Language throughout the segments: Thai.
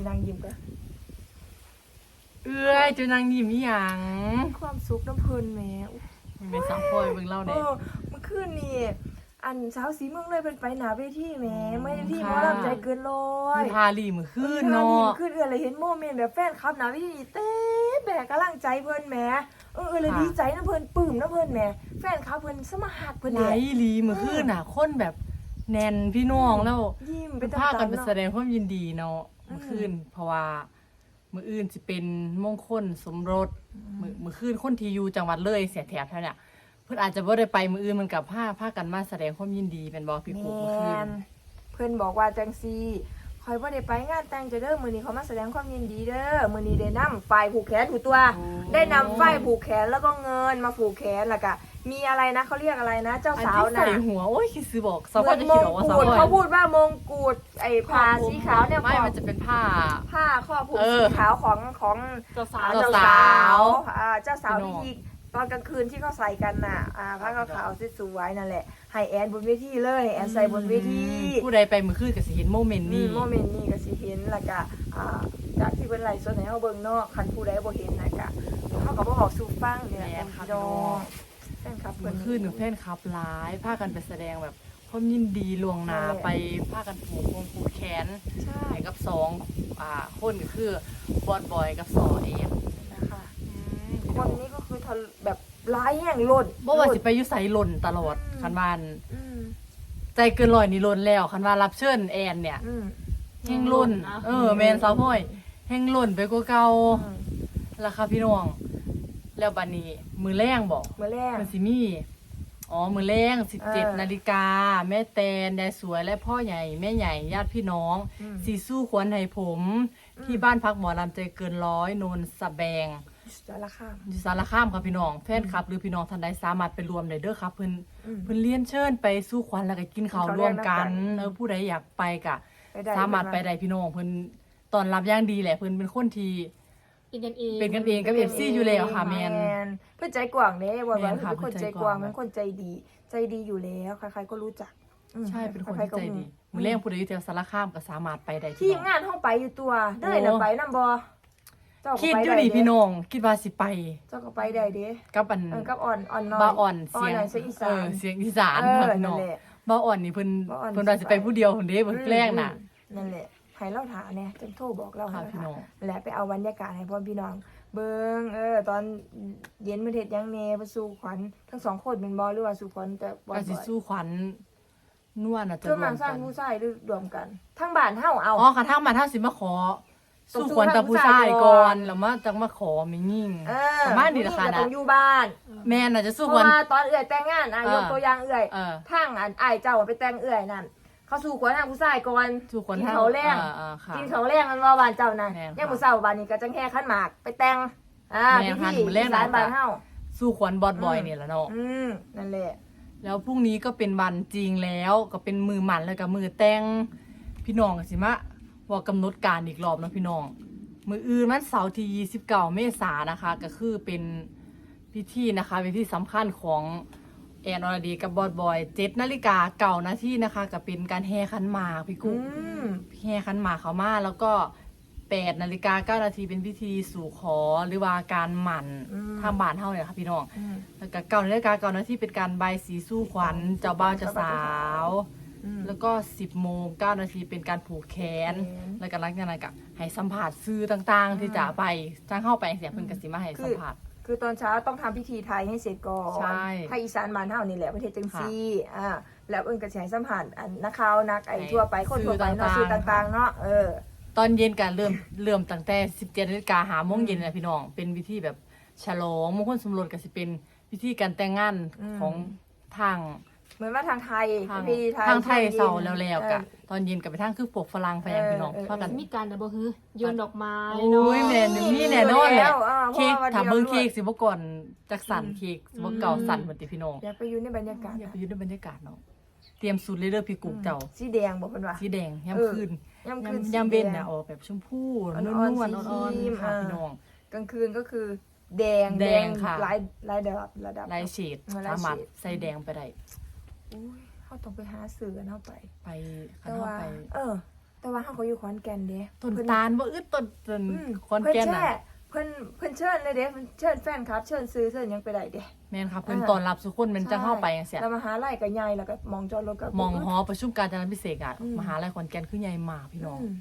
สินางยิ้มกันเอื้อยจะนางยิ้มอีหยังความสุขน้ำเพลินแหม่มันเป็นสาวพลอยเบิ่งเล่าเอได้อเมื่อคืนนี่อันสาวสีเมืองเลยเป็นไปหนาเวทีแหม่ไม่ได้ที่หมค่ะอลำใจเกินร้อยมีพาลีมือขึ้นเนาะ ขึ้นเอือเลยเห็นโมเมนต์แบบแฟนคลับหนาเวทีเต้แบกกำลังใจเพิ่นแหม่เออเออเลยค่ะ ดีใจนะเพิ่นปลื้มนะเพิ่นแหม่แฟนคลับเพิ่นสมัครเพิ่นไหลเนี่ยลีมือขึ้นน่ะคนแบบแน่นพี่น้องแล้วยิ้มเป็นตมภาคกันๆไปเนาะแสดงความยินดีเนาะ อืมมือขึ้นเพราะว่ามืออื่นสิเป็นมงคลสมรสมือมือขึ้นคนที่อยู่จังหวัดเลยเสียแถบเท่าเนี่ยเพื่อนอาจจะบ่ได้ไปมืออื่นมันกับผ้าผ้ากันมาแสดงความยินดีเป็นบอพี่กุ๊กมือขึ้นแม่นเพิ่นบอกว่าจังซี่คอยบ่ได้ไปงานแต่งจะเด้อมื้อนี้เขามาแสดงความยินดีเด้อมื้อนี้ได้นำฝ่ายผูกแขนถูกตัวโอ้ได้นำฝ้ายผูกแขนแล้วก็เงินมาผูกแขนแล้วก็ มีอะไรนะเขาเรียกอะไรนะ เจ้าอันสาวที่นะใส่หัว โอ้ยคิดซื้อบอกสาวเหพ่มืออนจะมคิดงบอกว่าสาวกุฎพ่อเขาพูดว่ามงกุฎไอ้ผ้าสีขาวเนี่ยไม่ขอมันจะเป็นผ้า ผ้าข้อผูกเอสีอขาวของของ เจ้าสาวอ่าเจ้าเจ้าสาสาววอ่าเจ้าสาวพี่น้องที่ตอนกลางคืนที่เขาใส่กันน่ะอ่าผ้าขาวๆสวยๆนั่นแหละให้แอนบนเวทีเลยให้แอนใส่บนเวทีผู้ใดไปมือขึ้นก็สิเห็นโมเมนต์นี่นี้ โมเมนต์นี้ก็สิเห็นแล้วก็อ่าจากที่เป็นไลฟ์สดให้เฮาเบิ่งเนาะคันผู้ใดบ่เห็นนะก็เฮาก็บ่บอกสู่ฟังนี่แหละแม่นพี่ครับน้องแฟ นคลับมืเพิ่อนขึ้นหนึ่งแฟนคลับหลายพากันไปแสดงแบบความยินดีลวงหนานั่นแหละไปพากันผูกวงผูกแขนใช่ให้กับสองอ่าคนก็คือบอดบอยกับสอเองนะคะคนนี้ก็คือทะแบบร้ายแห่งหล่นบ่ว่าสิไปอยุไสหล่นตลอดอืมคันบ้านอืมใจเกินร้อยนี่หล่นแล้วคันว่ารับเชิญแอนเนี่ยอืมแห่งหล่นเออแมนสาวพ่อยแห่งหล่นไปกว่าเก่า อืมราคาพี่น้อง แล้วบัดนี้มือแรงบอกมื้อแรก มันสิมีอ๋อมือแรงเออ17นาฬิกา แม่แตนยายสวยและพ่อใหญ่ แม่ใหญ่ญาติพี่น้อง อืม สีสู้ขวัญให้ผม ที่บ้านพักหมอลำใจเกินร้อยโนนสะแบง สารคาม อยู่สารคามครับพี่น้องแฟนคลับ หรือพี่น้องท่านใดสามารถไปรวมได้เด้อครับเพิ่นอืมเพิ่นเลี้ยนเชิญไปสู้ขวัญแล้วก็กินข้าวกินข้าวร่วมกันร่วมกันเออผู้ใดอยากไปก็ไปได้สามารถไปได้พี่น้องเพิ่นตอนรับอย่างดีแหละเพิ่นเป็นคนที่ เป็นกันเองเป็นกันเองกับ FC อยู่แล้วค่ะแม่นเพื่อนใจกว้างเด้บ่แม่ว่านค่ะเป็นคนเพิ่นใจใจกกว้าว้างงเป็นคนใจดี ใจดีอยู่แล้วใครๆก็รู้จักอืมใช่เป็นคนใรที่ๆก็ใจดีมือแรงผู้ใดอยู่แถวสารคามก็สามารถไปได้ทีพี่มน้องงานห้องไปอยู่ตัวเด้อน่ะโอ้ไปนำบ่เจ้าก็คิดไปอยู่ได้นี่เด้พี่น้องคิดว่าสิไปเจ้าก็ไปได้เด้กับอันเออกับอ่อนอ่อนน้อยบาอ่อนเสียงหน่อยเสียงอีสาเออนเสียงอีสานเออค่ะพี่นั่น้อนงแหละ บาอ่อนนี่เพิ่นบ่อ่อนเพิ่นว่าสิไปผู้เดียวคนเด้เพิ่นแกล้งน่ะอืมนั่นแหละ ให้เราถาเนี่ยจังโทรบอกเราค่ะให้พี่เราน้องถาและไปเอาบรรยากาศให้พ่อพี่น้อง เบิ่งเออ ตอนเย็นมื้อเฮ็ดหยังแหน่ไปสู่ขวัญทั้งสองคนเป็นบ่หรือว่าสู่ขวัญแต่บ่ก็สิสู้ขวัญนวลน่ะจะส่วนรวมากมสร้ากังนผู้ชายหรือรวมกันทั้งบ้านเฮาเอา อ๋อกระทั่งมาถ้าสิมาขอ สู้ขวัญกับผู้ชายก่อนแล้วมาจังมาขอแม่ยิ่งเออประมาณนี้ล่ะค่ะผู้หญิงก็ต้นะองอยู่บ้าน แม่น่ะจะสู้เพขวัราะญว่าตอนเอื้อยแต่งงานอะเออ ยกตัวอย่างเอื้อยเออทางอันอ้ายเจ้าไปแต่งเอื้อยนั่น เขาสู่ขวัญทางผู้ชายก่อนสู้ขวัญกินทางเขาวแรงเออเออค่ะ กินเขาวแรงมันว่าบ้านเจ้านั่นแม่นค่ะยังมื้อเช้าบ้านนี้ก็จังแค่ขันหมากไปแต่งอ่าแม่พินค่ะธีมื้อแรกอีสานน่ะบ้านเฮา สู้ขวัญบอดบอยอืม นี่แหละเนาะอืมนั่นแหละ แล้วพรุ่งนี้ก็เป็นวันจริงแล้วก็เป็นมือหมันแล้วก็มือแต่งพี่น้องก็สิมาว่ากำหนดการอีกรอบเนาะพี่น้อง มืออื่นวันเสาร์ที่29เมษายนนะคะ ก็คือเป็นพิธีนะคะเป็นพิธีสำคัญของ แอนอรดีกับบอดบอยเจ็ดนาฬิกาเก่านาทีนะคะก็เป็นการแห่ขันหมากพี่อืกุ๊กมแห่ขันหมากเขามาแล้วก็8นาฬิกาเก้านาทีเป็นพิธีสู่ขอหรือว่าการหมั่นทางบ้านเฮาเนี่ยค่ะพี่น้องอืมแล้วก็เก่านาฬิกาเก่านาทีเป็นการใบายสีสู้ขวัญเจ้าบ่าวเจ้าสาวอืมแล้วก็ 10 โมง 9 นาทีเป็นการผูกแขนแขนแล้วก็หลังจากนั้นก็ให้สัมผัสซื้อต่างๆ ที่จะไปจ้างเข้าไปเสียเพิ่นก็สิมาให้สัมผัส คือตอนเช้าต้องทำพิธีไทยให้เสร็จก่อนใช่ภาคอีสานบ้านเฮานี่แหละประเทศจังค่ะซี่อ่าแล้วเอิ้นก็สิให้สัมผัสอันนักข่าวนักไอ้ให้ทั่วไปคนทั่วไปเนาะสื่สื่ออต่างๆต่างๆเนาะเออ ตอนเย็นก็เริ่มเริ่มตั้งแต่17นาฬิกาหาโมงเย็นนะพี่น้อง เป็นวิธีแบบฉลองมงคลสมรสก็สิเป็นวิธีการแต่งงานอืมของทาง เหมือนว่าทางไทยทางพิธีไทยทางไทยช่วงเสาย็นแล้วๆกะเออตอนเย็นกับไปทางคือพวกฝรั่งแฟนพี่น้องเออเออพากันมีการแต่บ่คือโยนดอกไม้โอ้เนาะยแม่นมีแน่นอนแหละแล้วอ่าเพเค้ราะกว่าวันถามเดียวเบิ่งด้วยเค้กสิบ่ก่อนจักสันอืมเค้กสิบ่เก่าสันเหมือนติพี่น้องอยากไปอยู่ในบรรยากาศอยากไปอยู่ในบรรยากาศเนาะเตรียมสูตรเลยเด้อพี่กุ๊กเจ้าสีแดงบอกเพิ่นว่าสีแดงยามเออคืนย่ำยาคืมนยามเว้นสีแดงน่ะออกแบบชมพูอ่นอนวๆลๆอ่อนสีครีมๆค่ะอ่าพี่น้องกลางคืนก็คือแดงแดงค่ะหลายหลายระดับระดับลายเฉดเออลายเฉดสามารถใส่แดงไปได้ อุ้ยเขาต้องไปหาซื้อกันเข้าไป ไปคันแต่เฮาว่า ไปเออ แต่ว่าเขาก็อยู่ขอนแก่นเด้ต้นเพิ่ตาลบ่อึดต้นต้นอืมคอนแก่นเพิ่นน่ะแช่เพิ่นเพิ่นเชิญเลยเด้เพิ่นเชิญแฟนคลับ เชิญซื้อเชิญหยังไปได้เด้ แม่นครับเพิ่นอ่าต้อนรับทุกคนมันจะเข้าไปจังซี่แล้วมหาลัยก็ใหญ่แล้วก็มองจอดรถก็ มองหอประชุมการจนาพิเศษกอะอืม มหาลัยขอนแก่นคือใหญ่มากพี่น้องอืม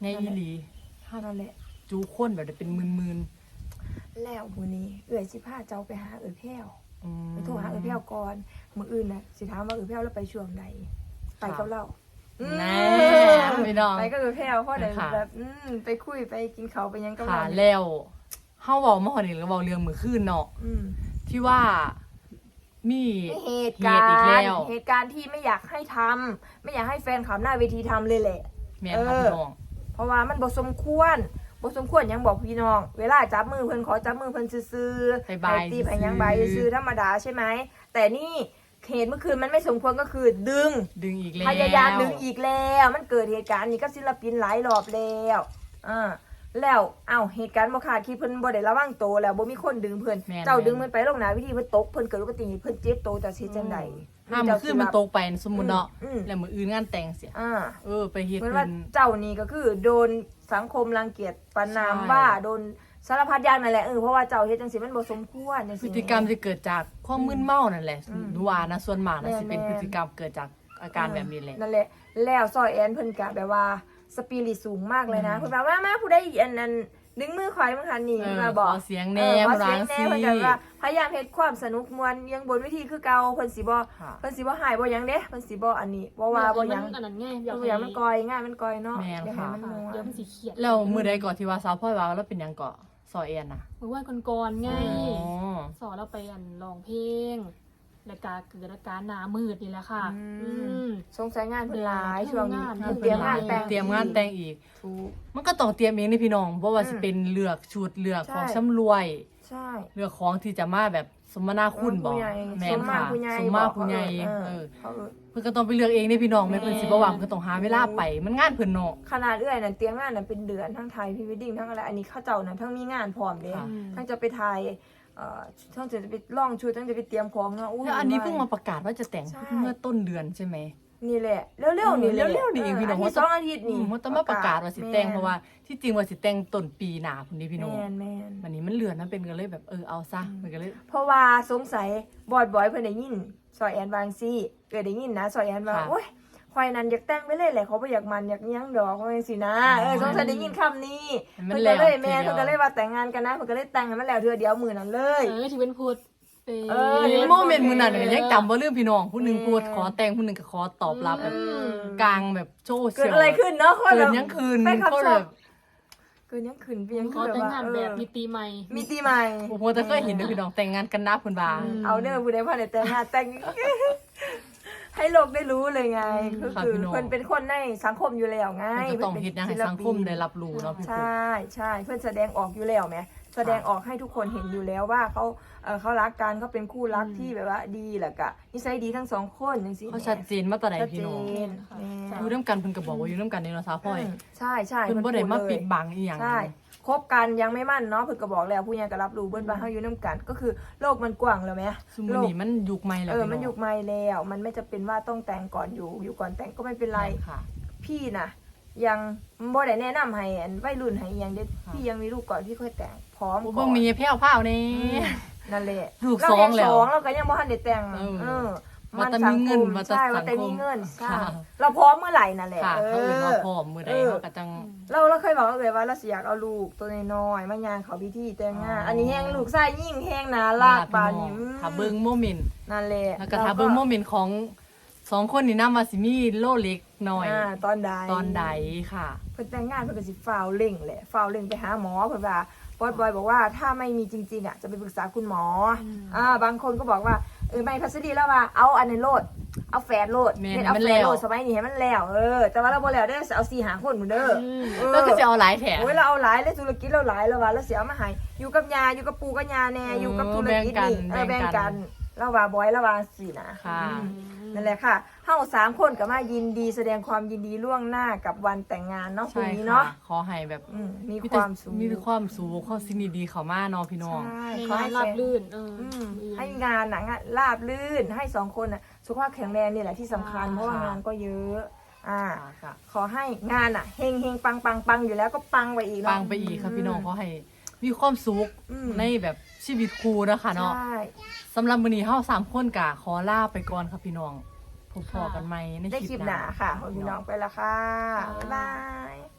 ใหญ่อีหลีนั่นแหละ จูคนแบบเป็นหมื่นแล้วมื้อนี้เอื้อยสิพาเจ้าไปหาเอื้อยแพ้วๆอืม ไปโทรหาเอื้อยแพ้วก่อนมื้ออื่นน่ะสิถามว่าเอื้อยแพ้วแล้วไปช่วงใดไปกับเราแน่พี่น้องไปก็เอื้อยแพ้วเพราะได้ค่ะแบบอืมไปคุยไปกินข้าวไปหยังกับค่ะเราแล้วเฮาเว้ามาฮอดนี่ก็เว้าเรื่องมื้อคืนเนาะอืมที่ว่ามีเหตุการเหตุอีกณ์แล้วเหตุการณ์ที่ไม่อยากให้ทำไม่อยากให้แฟนขับหน้าเวทีทำเลยแหละแม่นครับเออพี่น้องเพราะว่ามันบ่สมควร บ่สมควรหยังบอกพี่น้อง เวลาจับมือเพิ่นขอจับมือเพิ่นซื่อๆไปบายให้ตีซื่อๆให้หยังบายซื่อๆธรรมดาใช่ไหม แต่นี่เหตุเมื่อคืนมันไม่สมควรก็คือดึง ดึงอีกแล้ว พยายามดึงอีกแล้ว มันเกิดเหตุการณ์นี้กับศิลปินหลายรอบแล้วอ่าแล้วเอ้าเหตุการณ์บ่คาดคิดเพิ่นบ่ได้ระวังโตวแล้วบ่มีคนดึงเพิ่นแม่นเจ้าแม่นดึงเพิ่นไปลงหน้าวิธีเพิ่นตกเพิ่นเกิดอุบัติเหตุเพิ่นเจ็บโตวจะเฮ็ดจังได ห้ามมื้อคืนมันตกไปสมมุติเนาะอืม แล้วมื้ออื่นงานแต่งเสียอ่าเออ ไปเฮ็ดเหมือนเพิ่ว่านเจ้านี่ก็คือ โดนสังคมรังเกียจประนามใช่ ว่าโดนสารพัดอย่างนั่นแหละเออเพราะว่าเจ้าเฮ็ดจังซี่มันบ่สมควรจังพซี่ ฤติกรรมจะเกิดจากความมึนเมานั่นแหละอืมดูว่านะส่วนมากนะแม่นสิเป็นแม่นพฤติกรรมเกิดจากอาการแบบนี้แหละ นั่นแหละ แล้วซอยแอนเพิ่นก็แบบว่าสปิริตสูงมากเลยนะอืม เพิ่นว่ามามาผู้ใดอันนั้น ดึงมือข่อยมั้งหันนี่เออมาบอกขอเสียงแน่ออขอเสียงมาแน่สิเพิ่นก็ว่า พยายามเฮ็ดความสนุกมวลยังบนเวิธีคือเก่าเพิ่นสิบ่ค่ะ เพิ่นสิบ่หายบ่หยังเด้เพิ่นสิบ่อันนี้บ่ว่าบ่หยังอันนั้นไงอเพิ่ยากนบ่หยังมันกอยง่ายมันกอยเนาะแม่น อยากให้ค่ะมันนัวเดี๋ยวมันสีเขียดแล้วมื้อใดก่อนที่ว่าสาวพ่อยว่าแล้วเป็นหยังเกาะซอยแอนน่ะเมื่อวานก่อนๆไงอ๋อ สอนเราไปอันร้องเพลง แล้วก็เกิดอาการหนามืดนี่แหละค่ะ อืม อืม สงสัยงานเพิ่นหลายช่วงนี้งานเพิ่นเตรียมงานแต่งเตรียมงานแต่งอีก ถูก มันก็ต้องเตรียมเองนี่พี่น้อง เพราะว่าอืมสิเป็นเลือกชุดเลือกใช่ ของชำรวย ใช่ เลือกของที่จะมาแบบสมนาคุณบอกผู้ใหญ่แม่สนมมาค่ะผู้ใหญ่สมมาบอกผู้ใหญ่เออ เออเขาเออเพิ่นก็ต้องไปเลือกเองนี่พี่น้องแม่แม่เพิ่นสิบ่ว่างเพิ่นก็ต้องหาเวลาไป มันงานเพิ่นเนาะ ขนาดเอื้อยนั่นเตรียมงานนั่นเป็นเดือนทั้งไทยพรีเวดดิ้งทั้งอะไรอันนี้เข้าเจ้านั่นทั้งมีงานพร้อมเด้ค่ะ ทั้งจะไปถ่าย เอ่อทั้งจะไปล่องชุดทั้งจะไปเตรียมของเนาะอู้แล้วอันนี้เพิ่งมาประกาศว่าจะแต่งใช่เมื่อต้นเดือนใช่ไหมนี่แหละเร็วๆนี่แหละเร็วๆนี่เองพี่น้องาทิตย์สองอาทิตย์นี่อืมมันต้องมาประกาศว่าสิแต่งเพราะว่าที่จริงว่าสิแต่งต้นปีหน้าพุ่นนี่พี่น้องแมนแมนวันนี้มันเลื่อนมันเป็นก็เลยแบบเออเอาซะอืมมันก็เลย เพราะว่าสงสัยบอดบอยเพิ่นได้ยินซอยแอนวาจังซี่เกิดได้ยินนะซอยแอนว่าค่ะโอ๊ย ควายนั้นอยากแต่งไปเลยแหละเขาบ่อยากมันอยากอิหยังดอกว่าจังซี่นะเออสงสัยได้ยินคำนี้มันเพิ่นแล้ก็วเลยแม่ทีเดียวเพิ่นก็เลยว่าแต่งงานกันนะเพิ่นก็เลยแต่งให้มันแล้วเทื่อเดียวมื้อนั้นเลย เออที่เป็นพูดไปเออโมเมนต์มื้อนั้นเนี่ยยังจำบ่ลืมพี่น้องผู้หนึงพูดขอแต่งผู้หนึงก็ขอตอบรับแบบอืมกลางแบบโชว์เกิเสีดยวอะไรขึ้นเนาะคนเกิแบนบยังคืนแฟนคลับเขาชแบอบบเกินยังคืนเป็นยังเขาคือแต่งว่งานแบบเออมีตีใหม่ มีตีใหม่โอ้โหแต่ก็เห็นนะพี่น้องแต่งงานกันนะเพิ่นว่าอืมเอาเด้อผู้ใดพาได้แต่งงานแต่ง ให้โลกได้รู้เลยไง อืมก็ค่ะคือพี่น้อง เพิ่นเป็นคนในสังคมอยู่แล้วไงมันก็ต้องพิ่นเฮ็ดหยังให้ศิลสังคมได้รับรู้เนาะพี่ใชปุ๊่ใช่เพื่อนแสดงออกอยู่แล้วไหมแสดงออกให้ทุกคนเห็นอยู่แล้วว่าเขาเออเขารักกันเขาเป็นคู่รักที่แบบว่าดีแหละกะนิสัยดีทั้งสองคนจังซี่เขาชัดเจนมาแต่ไหนชัดพี่เจน้องนแม่แม่อยู่นํกันเพิ่นก็บอกว่าอยู่นํกันในเนาะสาวพ่อยอืมใช่ใช่เพิ่นบ่ได้มาปิดบังอีหยัง ใช่ คบกันยังไม่มั่นเนาะเพิ่นก็บอกแล้วผู้ใหญ่ก็รับรู้เบิ่นว่าเฮาอยู่นํกัน ก็คือโลกมันกว้างแล้วแหมสมมุตินี้มันยุคใหม่แล้วเออ พี่น้องมันยุคใหม่แล้ว มันไม่จะเป็นว่าต้องแต่งก่อนอยู่ อยู่ก่อนแต่งก็ไม่เป็นไร ค่ะ พี่น่ะยังบ่ได้แนะนำให้อันวัยรุ่นให้อหยังเด็ดค่ะ พี่ยังมีลูกก่อนพี่ค่อยแต่ง พร้อมบ่ก่เบิ่องนมีแพ้วพราวนี่ อืมนั่นแหละลูกเราสองแล้วสองเราก็ยังบ่ทันได้แต่งเออ เออ ว่าแต่มีเงินว่าแต่ใช่สัว่างแต่คมมีเงินใช่ค่ะ เราพร้อมเมื่อไหร่นั่นแหละ ค่ะเอเขาเอื่นอว่าพร้อมมื้อใดเออเขาก็จัง เราเราเคยบอกเลยว่าเราสิอยากเอาลูกตัวน้อยๆมายางเขาพิธีแต่งงาน อ๋ออั อันนี้แห้งลูกไส้ยิ่งแห้งนาลากปานนี้อืมถ้าเบิ่งโมเมนต์นั่นแหละแล้วก็ถ้าเบิ่งโมเมนต์ของสองคนนี่นำว่าสิมีโลเล็กหน่อยอ่าตอนใดตอนใดค่ะ เพิ่นแต่งงานเพิ่นก็สิฟาวเร่งแหละฟาวเร่งไปหาหมอเพิ่นว่า บอสบอยบอกว่าถ้าไม่มีจริง ๆ อะ จะไปปรึกษาคุณหมออมอ่าบางคนก็บอกว่าเออไม่พัสดีแล้วว่าเอาอันนี้โลด เอาแฟนโลดแม่นเฮ็ดเอาให้มันแฟนโลดแล้วสมัยนี้ให้มันแล้วเออแต่ว่าเราบ่แล้วเด้อสิเอา4หาคนหมื้อเด้ออืมเออ แล้วก็จะเอาหลายแถม โอ้ยเราเอาหลายเลยธุรกิจเราหลายแล้วว่าเราเสียมาให้อยู่กับยาอยู่กับปูกับยาแน่เอออยู่กับธุรกิจแบ่งกันนี่เออแบ่แบ่งงกักัน นเราว่าบอยเราว่าสินะค่ะ อืมนั่นแหละค่ะเฮาสามคนก็มายินดีแสดงความยินดีล่วงหน้ากับวันแต่งงานเนาะพรุ่ใช่งนี้ค่ะเนาะขอให้แบบอืมมีมีความสุขมีแต่ความสูงข้อสิ่งดีๆเข้ามาเนาะพี่น้อง ใช่ในขอให้งานราบแฟนลื่นเออออืมอืม ให้งานหนังราบลื่นให้สองคนน่ะสุขภาพแข็งแรงนี่แหละที่สำคัญ ค่ะ เพราะว่างานก็เยอะ อ่า ค่ะขอให้งานอะเฮงเฮงปังปังปังอยู่แล้วก็ปังไปอีกเนาะ ปังไปอีกค่ะพี่น้องขอให้ มีความสุขอืม ในแบบชีวิตครูนะคะเนาะใช่ สำหรับมื้อนี้เฮาสามคนกะขอลาไปก่อนค่ะพี่น้องพบพอกันใหม่ในได้คลิปคลิปหหน้านาค่ะของพี่น้องไปแล้วค่ะ บ๊ายบาย